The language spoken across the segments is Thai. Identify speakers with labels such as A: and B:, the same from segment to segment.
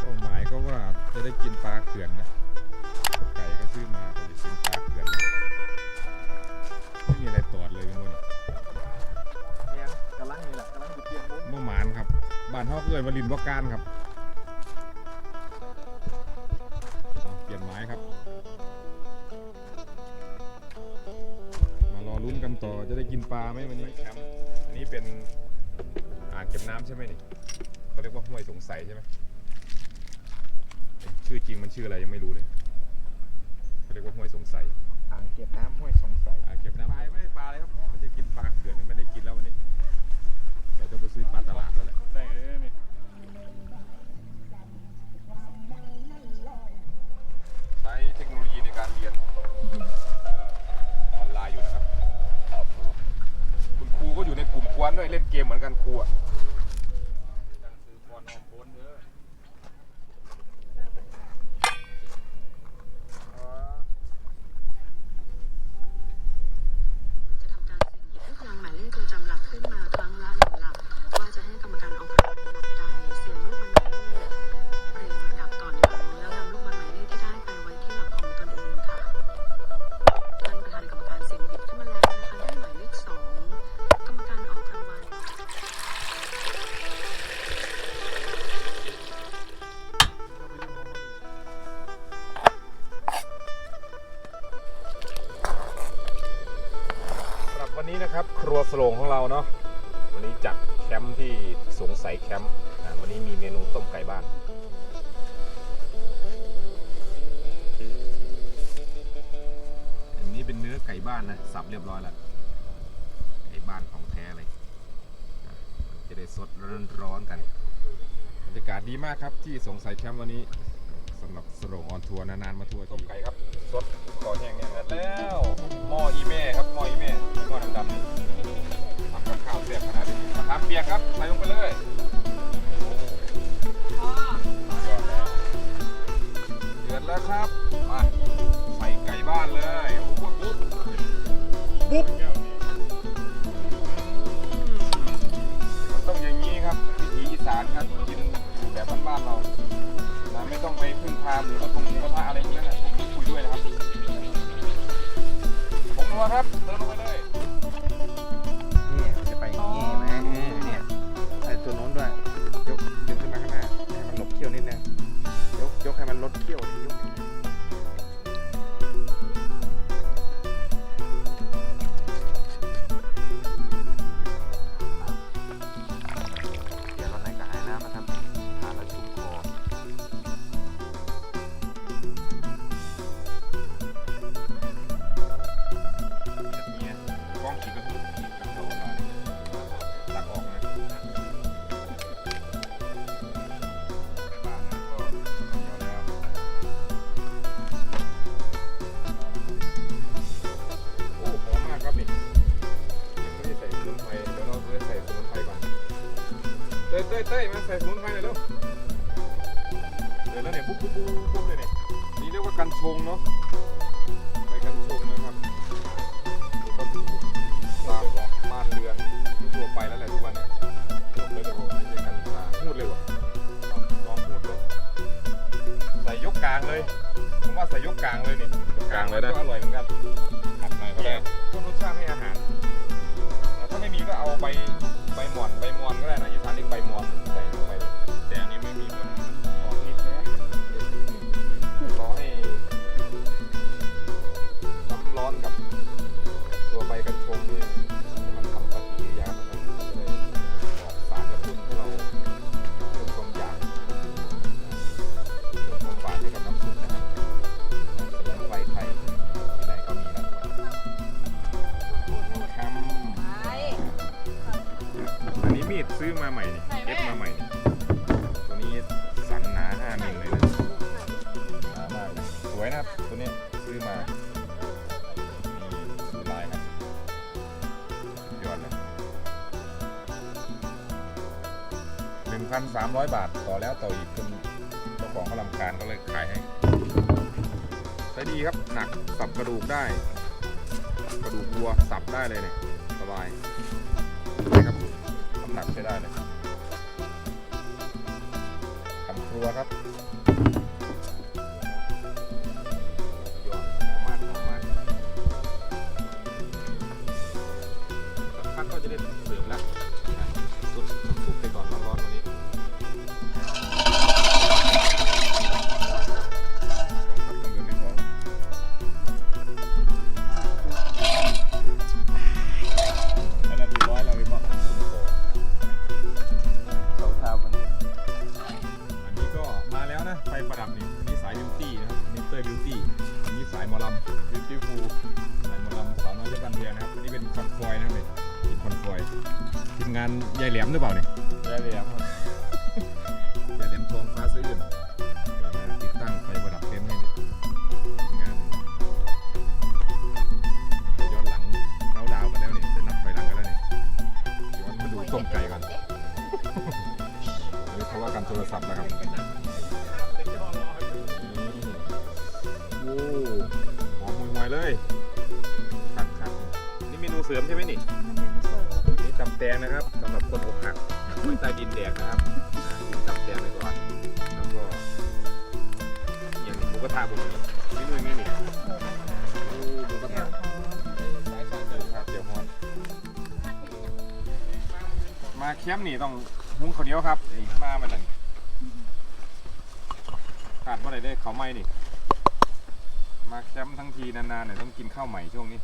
A: เป้าหมายก็ว่าจะได้กินปลาเขื่อนนะ ไก่ก็ซื้อมาแต่จะกินปลาเขื่อนไม่มีอะไรตอดเลยมั้ง
B: เนี่ยกำลังนี่แหละกำลังอยู่เตรียมมุ้ง
A: เมื่อหมานครับ บ้านเฮาเกิดวาลินวการครับ เปลี่ยนไม้ครับ มารอลุ้นกันต่อจะได้กินปลาไหมวันนี้แคมป์อันนี้เป็นอ่างเก็บน้ำใช่ไหมนี่เขาเรียกว่าห้วยสงสัยใช่ไหม ชื่อจริงมันชื่ออะไรยังไม่รู้เลยเขาเรียกว่าห้วยสงสัย
B: อ่างเก็บน้ำห้วยสงสัย
A: อ่างเก็บน้ำปลาไม่ได้ปลาเลยครับมันจะกินปลาเขื่อนมันไม่ได้กินแล้ววันนี้
B: น
A: นี้นะครับ ครัว
C: ส
A: โลงของเราเนาะวันนี้จัดแคมป์ที่สงสัยแคมป์วันนี้มีเมนูต้มไก่บ้านอันนี้เป็นเนื้อไก่บ้านนะสับเรียบร้อยแล้วไก่บ้านของแท้เลยจะได้สดร้อนๆกันบรรยากาศดีมากครับที่สงสัยแคมป์วันนี้สำหรับสโลงออนทัวร์นานๆมาทัวร์ต้มไก่ครับสดคอนแห้งเนี่ยแล้วหม้ออีแม่ หม้อดำๆนี่ทำกับข้าวเสียบขนาดนี้มะขามเปียกครับใส่ลงไปเลยโอ้ยอดแล้วเดือดแล้วครับมาใส่ไก่บ้านเลยโอ้โหปุ๊บปุ๊บมันต้องอย่างนี้ครับวิถีอีสานครับกินแบบบ้านๆเราไม่ต้องไปพึ่งพาหมูกระทงหมูกระ ยเต้ย
B: เต้ยมาใส่
A: สมุนไพรหน่อยเร็วเดี๋ยวแล้วเนี่ยปุ๊บปุ๊บปุ๊บปุ๊บเลยเนี่ยนี่เรียกว่ากันชงเนาะไปกันชงนะครับก็ปลูกตามบ้านเรือนทั่วไปแล้วแหละทุกวันเนี้ปลูกเลยเดี๋ยวผมไม่ใช่กัญชาพูดเลยว่ะลองลองพูดเลยใส่ยกกลางเลย ผมว่าใส่ยกกลางเลยนี่ยกกลางเลยนะก็อร่อยเหมือนกันผัดหน่อยก็ได้เพิ่มรสชาติให้อาหารแล้วถ้าไม่มีก็เอาใบใบหม่อน แรกนะอยู่ทางเล็กใบมอน นนี้มีดซื้อมาใหม่นี่เอฟมาใหม่นี่ตัวนี้สันหนา5มิลเลยนะหนามากเลยสวยนะครับตัวนี้ซื้อมานี่ดูลายครับยอดเลยหนึ่งพันสามร้อยบาทต่อแล้วต่ออีกจนเจ้าของเขาลำคาญก็เลยขายให้ใช้ดีครับหนักสับกระดูกได้ กระดูกวัวสับได้เลยเนี่ยสบายำหนักใช้ได้เลยทำ
B: ครัวครับ
A: หรือเปล่าเนี่ย
B: ได้เลยครับ
A: ยายแหลมทองฟ้าซื้ออื่นติดตั้งไฟประดับเต็นท์ให้งานย้อนหลังเขาดาวกันแล้วเนี่ยจะนับถอยหลังกันแล้วเนี่ยย้อนมาดูต้มไก่ก่อนอันนี้ทะเลาะกันโทรศัพท์แล้วครับโอ้หอมมวยๆเลยครับครับนี่เมนูเสริมใช่ไหมนี่ แตงนะครับสำหรับคนอกหักไว้ใต้ดินแดกนะครับอ่ากินตำแตงไปก่อนแล้วก็อย่างหมูกระทะผมนี่เมนูนี้นี่โอ้หมูกระทะครับเดี๋ยวฮอนมาแคมป์นี่ต้องหุ้งข้าวเหนียวครับนี่มาเมื่อไหร่ขาดเมื่อไรได้เขาวไหม้นี่ มาแคมป์ทั้งทีนานๆเนี่ยต้องกินข้าวใหม่ช่วงนี้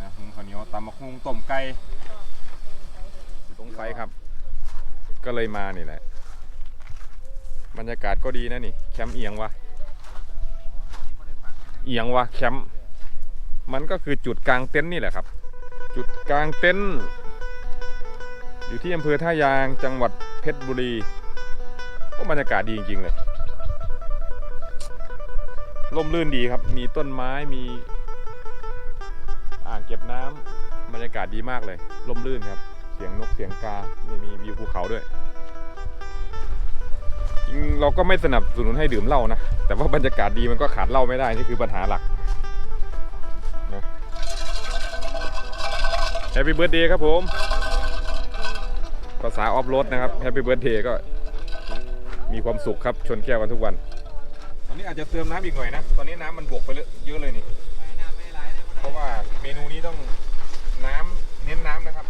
A: นะหุงข้าวเหนียวตำมะฮุงต้มไก่ สงสัยครับ ก็เลยมานี่แหละ บรรยากาศก็ดีนะนี่ แคมป์เอียงวะเอียงวะแคมป์มันก็คือจุดกลางเต็นท์นี่แหละครับ จุดกลางเต็นท์อยู่ที่อำเภอท่ายางจังหวัดเพชรบุรีก็บรรยากาศดีจริงๆเลยร่มรื่นดีครับ มีต้นไม้มี อ่างเก็บน้ำบรรยากาศดีมากเลยร่มรื่นครับ สียงนกเสียงกานี่มีวิวภูเขาด้วยจริงเราก็ไม่สนับสนุนให้ดื่มเหล้านะ แต่ว่าบรรยากาศดีมันก็ขาดเหล้าไม่ได้ นี่คือปัญหาหลักนะแฮปปี้เบิร์ดเดย์ครับผม ภาษาออฟโรดนะครับแฮปปี้เบิร์ดเดย์ก็มีความสุขครับ ชนแก้วกันทุกวัน ตอนนี้อาจจะเติมน้ำอีกหน่อยนะ ตอนนี้น้ำมันบวกไปเยอะเลยนี่ เพราะว่าเมนูนี้ต้องน้ำเน้นน้ำนะครับ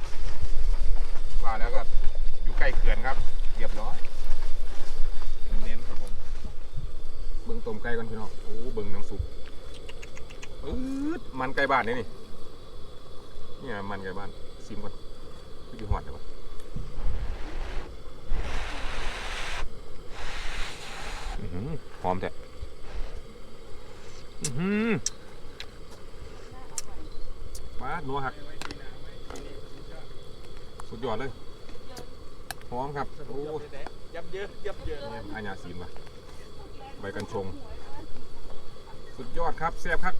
A: าแล้วก็อยู่ใกล้เขื่อนครับ เรียบร้อยเน้นครับผมเบิ่งต้มไก่ก่อนพี่น้องโอ้เบิ่งน้ำซุปปื๊ดมันไก่บ้านนี่นี่เนี่ยมันไก่บ้านซิมก่อนพี่อยู่หอดเลยวะอื้อหือมแท้อือหือมาหนัวหักสุดยอดเลย หอมครับโอ้
B: ยับเยอะยับเยอะ
A: เนี่ยอาญาสีมว่ะใบกัญชง สุดยอดครับแซ่บครับ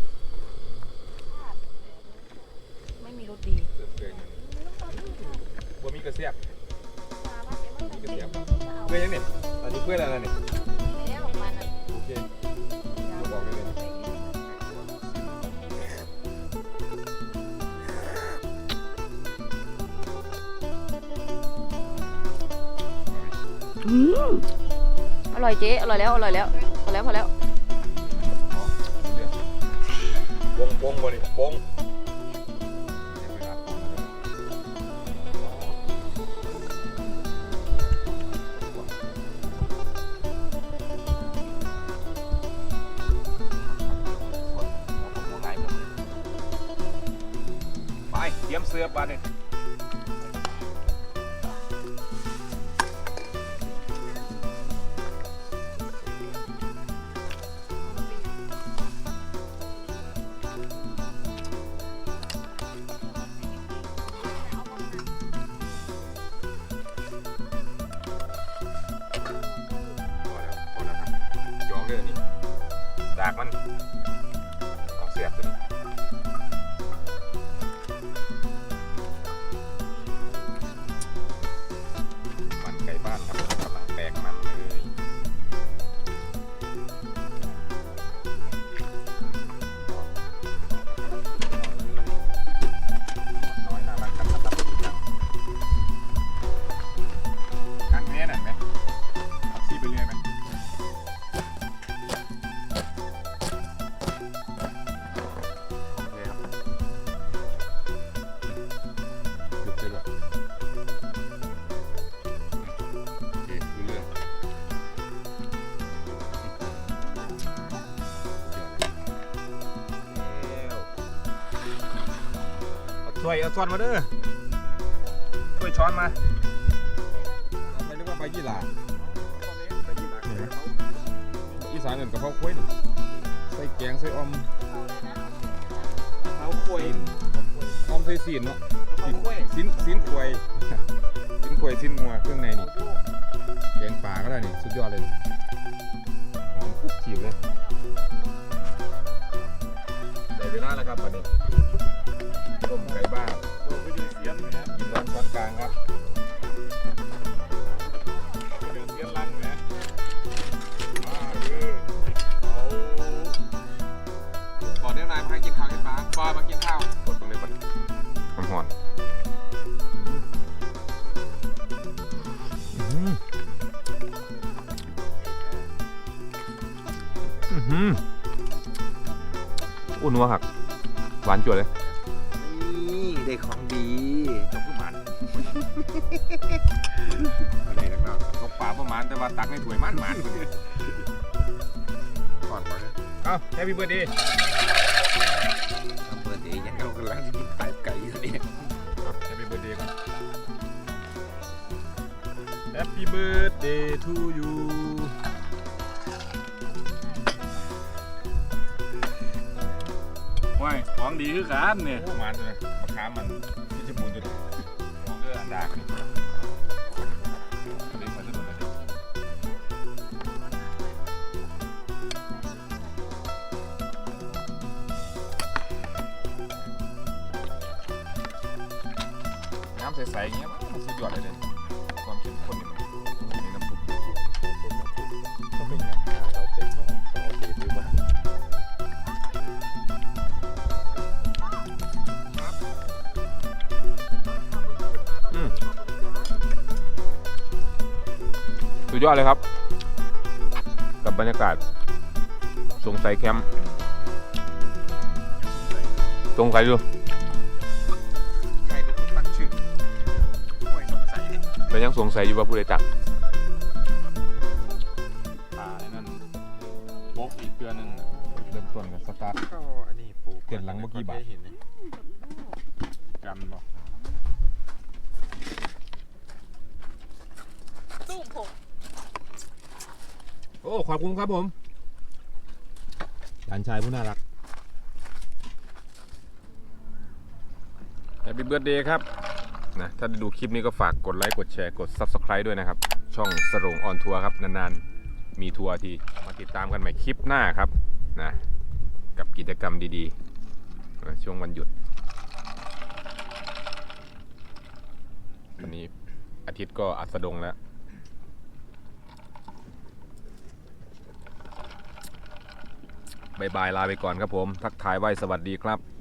C: ไม่มีรสดี
A: เสิร์ฟเลยนะบ่มีกระเสียบมีกระเสียบเพื่อยังเนี่ยอันนี้เพื่ออะไรเนี่ย อื
D: มอร่อยเจ๊อร่อยแล้วอร่อยแล้วพอแล้วพอแล้ว
A: อ๋อเรื่องวงวงบ่นี่วงเวลาปรุงแล้วเนี่ยไปเตรียมเสื้อบ้านเนี่ย พอแล้วพอแล้วครับจองเรื่องนี้ดากมันต้องเสียบตัวนี้ วยเอาช้อนมาเด้อถ้วยช้อนมาเอาไปเรียกว่าใบยี่หร่าอีสานเอิ้นกะเพราควายนี่ใส่แกงใส่ออม
B: เขาคุย
A: ออมใส่ซีนเนาะ
B: เขาคุย
A: สินสินควายสินควายสินงัวเครื่องในนี่แกงป่าก็ได้นี่สุดยอดเลยหอมคุกขีบเลยได้เวลาแล้วครับวันนี้ ต้มไก่บ้า
B: โดนไปยืนเสียนนะ
A: กินร้อนช้อนกลางครับ
B: ยืนเสียนลังนะมาคือเอาก่อนเดี๋ยวนายมาให้กินข้าวให้ป้าปอยมากินข้าว
A: กดตรงนี้ก่อนมันหอนอื้อหืออื้อหืออุ่นนัวหักหวานจวดเลย
B: อะไรนักเนาะ
A: ตกป่าประมาณแต่ว่าตักในถ้วยมันมัน
B: ก่อนก่อนนะ
A: เอ้าแฮปปี้เบิร์ดเดย์
B: ทำเปิดเองยังเรากำลังจะกินไก่ไก่อยู่เนี่ย
A: แฮปปี้เบิร์ดเดย์ก่อน Happy birthday to you
B: ว้ายของดีคือกันเนี่ย
A: โอ้มันเลยมะขามมันที่จะมูนจุด มองเรื่องอันดากนี่เล่นมาจะโดนอะไรน้ำใสๆอย่างเงี้ยมันสุดยอดเลยเนี่ย ดยอดเลยครับ กับบรรยากาศ สงสัยแคมป์สงสัยดู
B: ใครเป็นคนตั้งชื่อไม่สงสัยเนี่ย
A: แต่ยังสงสัยอยู่ว่าผู้ใดตักป่าไอ้นั่นโป๊กอีกเดือนนึงน่ะเริ่มต้นกับสตาร์ท
B: ก็อันนี้ปลูก
A: เปลี่ยนหลังเมื่อกี้บาท
B: เห็นไหม
A: กันบ่
D: ตุ้มผม
A: โอ้ขอบคุณครับผมหลานชายผู้น่ารัก Happy Birthday ครับนะถ้าได้ดูคลิปนี้ก็ฝากกดไลค์กดแชร์กด Subscribe ด้วยนะครับ ช่องสรงออนทัวร์ครับ นานๆ มีทัวร์ทีมาติดตามกันใหม่คลิปหน้าครับนะกับกิจกรรมดีๆนะช่วงวันหยุด วันนี้อาทิตย์ก็อัสดงแล้ว บายบายลาไปก่อนครับผม ทักทายไว้สวัสดีครับ